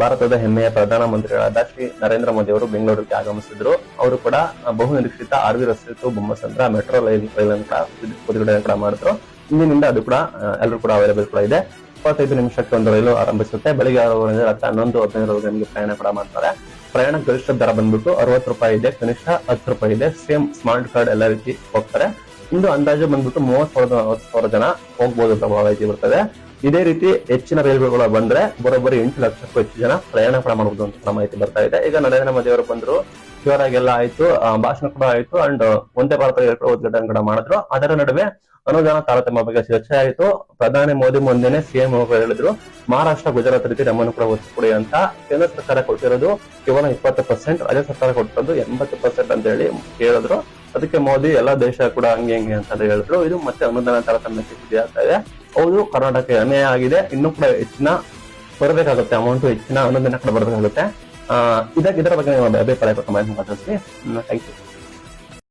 ಭಾರತದ ಹೆಮ್ಮೆಯ ಪ್ರಧಾನಮಂತ್ರಿಗಳಾದ ಶ್ರೀ ನರೇಂದ್ರ ಮೋದಿ ಅವರು ಬೆಂಗಳೂರಿಗೆ ಆಗಮಿಸಿದ್ರು. ಅವರು ಕೂಡ ಬಹು ನಿರೀಕ್ಷಿತ ಆರ್ ವಿ ರಸ್ತೆ ಬೊಮ್ಮಸಂದ್ರ ಮೆಟ್ರೋ ರೈಲ್ ರೈಲ್ ಅಂತ ಕೂಡ ಉದ್ಘಾಟನೆ ಕೂಡ ಮಾಡಿದ್ರು. ಇಂದಿನಿಂದ ಅದು ಕೂಡ ಎಲ್ಲರೂ ಕೂಡ ಅವೈಲೇಬಲ್ ಕೂಡ ಇದೆ. ಇಪ್ಪತ್ತೈದು ನಿಮಿಷಕ್ಕೆ ಒಂದು ರೈಲು ಆರಂಭಿಸುತ್ತೆ. ಬೆಳಿಗ್ಗೆ ಆರು ಹನ್ನೊಂದು ಹದಿನೈದು ಗಂಟೆಗೆ ಪ್ರಯಾಣ ಕೂಡ ಮಾಡ್ತಾರೆ. ಪ್ರಯಾಣ ಗರಿಷ್ಠ ದರ ಬಂದ್ಬಿಟ್ಟು ಅರವತ್ತು ರೂಪಾಯಿ ಇದೆ, ಕನಿಷ್ಠ ಹತ್ತು ರೂಪಾಯಿ ಇದೆ. ಸೇಮ್ ಸ್ಮಾರ್ಟ್ ಕಾರ್ಡ್ ಎಲ್ಲ ರೀತಿ ಹೋಗ್ತಾರೆ. ಇಂದು ಅಂದಾಜು ಬಂದ್ಬಿಟ್ಟು ಮೂವತ್ ಸಾವಿರದ ಸಾವಿರ ಜನ ಹೋಗ್ಬೋದು ಮಾಹಿತಿ ಬರ್ತದೆ. ಇದೇ ರೀತಿ ಹೆಚ್ಚಿನ ರೈಲ್ವೆಗಳು ಬಂದ್ರೆ ಬರೋಬ್ಬರಿ ಎಂಟು ಲಕ್ಷಕ್ಕೂ ಹೆಚ್ಚು ಜನ ಪ್ರಯಾಣ ಕೂಡ ಮಾಡಬಹುದು ಅಂತ ಕೂಡ ಮಾಹಿತಿ ಬರ್ತಾ ಇದೆ. ಈಗ ನರೇಂದ್ರ ಮೋದಿ ಅವರು ಬಂದ್ರು. ಜೋರಾಗೆಲ್ಲ ಆಯ್ತು ಆ, ಭಾಷಣ ಕೂಡ ಆಯ್ತು ಅಂಡ್ ಒಂದೇ ಭಾರತ ಉದ್ಘಾಟನೆ ಕೂಡ ಮಾಡಿದ್ರು. ಅದರ ನಡುವೆ ಅನುದಾನ ತಾರತಮ್ಯ ಬಗ್ಗೆ ಚರ್ಚೆ ಆಯಿತು. ಪ್ರಧಾನಿ ಮೋದಿ ಮುಂದೆನೆ ಸಿಎಂ ಹೇಳಿದ್ರು ಮಹಾರಾಷ್ಟ್ರ ಗುಜರಾತ್ ರೀತಿ ನಮ್ಮನ್ನು ಕೂಡ ಒತ್ತು ಕೊಡಿ ಅಂತ ಕೇಂದ್ರ ಸರ್ಕಾರ ಕೊಟ್ಟಿರೋದು ಕೇವಲ ಇಪ್ಪತ್ತು ಪರ್ಸೆಂಟ್ ರಾಜ್ಯ ಸರ್ಕಾರ ಕೊಟ್ಟಿರೋದು ಎಂಬತ್ತು ಪರ್ಸೆಂಟ್ ಅಂತ ಹೇಳಿ ಹೇಳಿದ್ರು ಅದಕ್ಕೆ ಮೋದಿ ಎಲ್ಲಾ ದೇಶ ಕೂಡ ಹಂಗೆ ಹಂಗೆ ಅಂತ ಹೇಳಿದ್ರು. ಇದು ಮತ್ತೆ ಅನುದಾನ ತಾರತಮ್ಯಕ್ಕೆ ಆಗ್ತಾ ಇದೆ. ಹೌದು ಕರ್ನಾಟಕ ಅನ್ಯಾಯ ಆಗಿದೆ. ಇನ್ನೂ ಕೂಡ ಹೆಚ್ಚಿನ ಬರಬೇಕಾಗುತ್ತೆ ಅಮೌಂಟ್ ಹೆಚ್ಚಿನ ಅನ್ನೋದನ್ನ ಕೂಡ ಬರಬೇಕಾಗುತ್ತೆ. ಇದಕ್ಕೆ ಇದರ ಬಗ್ಗೆ ಅಭಿಪ್ರಾಯ ಮಾಹಿತಿ ಮಾತಾಡ್ತೀನಿ ಥ್ಯಾಂಕ್ ಯು